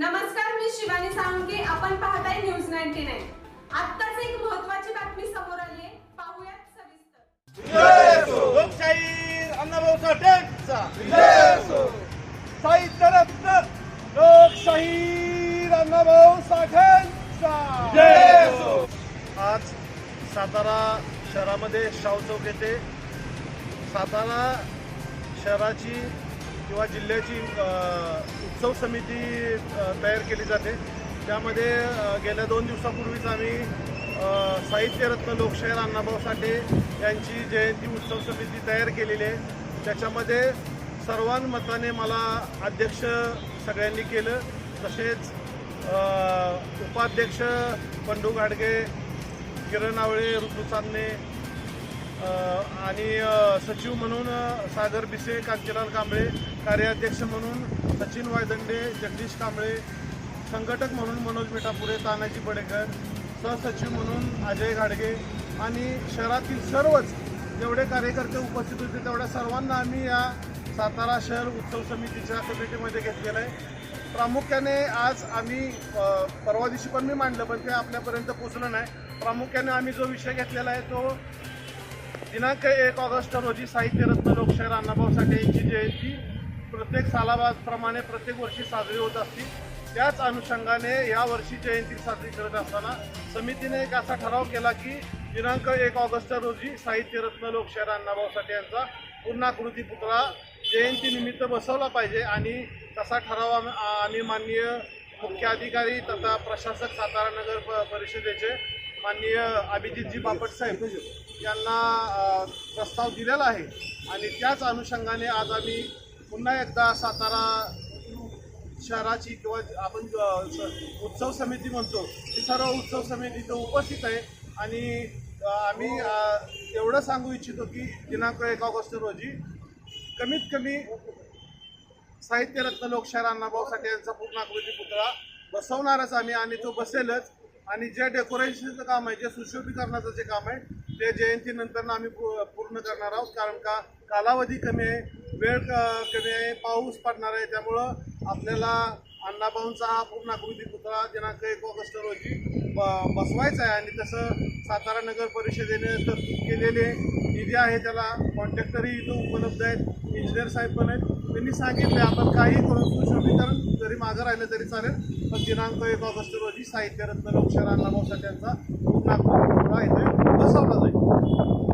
नमस्कार मी शिवानी साळुंके. आपण पाहताय न्यूज नाईन्टी नाईन. आत्ताच एक महत्वाची बातमी समोर आली आहे पाहूयात सविस्तर. लोकशाही अण्णाभाऊ साठेंचा साहित्य रत्न लोकशाही अण्णाभाऊ साठेंचा आज सातारा शहरामध्ये शाहू चौक येथे सातारा शहराची किंवा जिल्ह्याची उत्सव समिती तयार केली जाते. त्यामध्ये गेल्या दोन दिवसापूर्वीच आम्ही साहित्यरत्न लोकशाहीर अण्णाभाऊ साठे यांची जयंती उत्सव समिती तयार केलेली आहे. त्याच्यामध्ये सर्वांमताने मला अध्यक्ष सगळ्यांनी केलं. तसेच उपाध्यक्ष बंडू गाडगे किरण आवळे ऋतू चांदणे आणि सचिव म्हणून सागर बिसे कांतीलाल कांबळे कार्याध्यक्ष म्हणून सचिन वायदंडे जगदीश कांबळे संघटक म्हणून मनोज मिठापुरे तानाजी बडेकर सहसचिव म्हणून अजय घाडगे आणि शहरातील सर्वच जेवढे कार्यकर्ते उपस्थित होते तेवढ्या सर्वांना आम्ही या सातारा शहर उत्सव समितीच्या कमिटीमध्ये घेतलेलं आहे. प्रामुख्याने आज आम्ही परवा दिवशी पण मी मांडलं पण ते आपल्यापर्यंत पोचलं नाही. प्रामुख्याने आम्ही जो विषय घेतलेला आहे तो दिनांक एक ऑगस्ट रोजी साहित्यरत्न लोकशाहीर अण्णाभाऊ साठे यांची जयंती प्रत्येक सालाबादप्रमाणे प्रत्येक वर्षी साजरी होत असते. त्याच अनुषंगाने या वर्षी जयंती साजरी करत असताना समितीने एक असा ठराव केला की दिनांक एक ऑगस्ट रोजी साहित्यरत्न लोकशाहीर अण्णाभाऊ साठे यांचा पूर्णाकृती पुतळा जयंतीनिमित्त बसवला पाहिजे आणि तसा ठराव आम्ही माननीय मुख्य अधिकारी तथा प्रशासक सातारा नगर प- परिषदेचे माननीय अभिजितजी बापट साहेब यांना प्रस्ताव दिलेला आहे. आणि त्याच अनुषंगाने आज आम्ही पुन्हा एकदा सातारा शहराची किंवा आपण उत्सव समिती म्हणतो ती सर्व उत्सव समिती इथं उपस्थित आहे. आणि आम्ही एवढं सांगू इच्छितो की दिनांक एक ऑगस्ट रोजी कमीत कमी साहित्यरत्न लोकशाहीर अण्णाभाऊ साठे यांचा पूर्णाकृती पुतळा बसवणारच आम्ही आणि तो बसेलच. आणि जे डेकोरेशनचं काम आहे जे सुशोभीकरणाचं जे काम आहे ते जयंतीनंतर आम्ही पूर्ण करणार आहोत. कारण का कालावधी कमी आहे वेळ क- कमी आहे पाऊस पडणार आहे. त्यामुळं आपल्याला अण्णाभाऊंचा हा पूर्णाकृती पुतळा दिनांक एक ऑगस्ट रोजी ब बसवायचा आहे. आणि तसं सातारा नगर परिषदेने तरतूद केलेले निधी आहे त्याला. कॉन्ट्रॅक्टरही इथं उपलब्ध आहेत. इंजिनियर साहेब पण आहेत. त्यांनी सांगितले आपण काही करून सुशोभीकरण जरी मागं राहिलं तरी चालेल. पण दिनांक एक ऑगस्ट रोजी साहित्यरत्न लोकशाहीर अण्णाभाऊ साठे यांचा पूर्णाकृती इथे बसवला जाईल.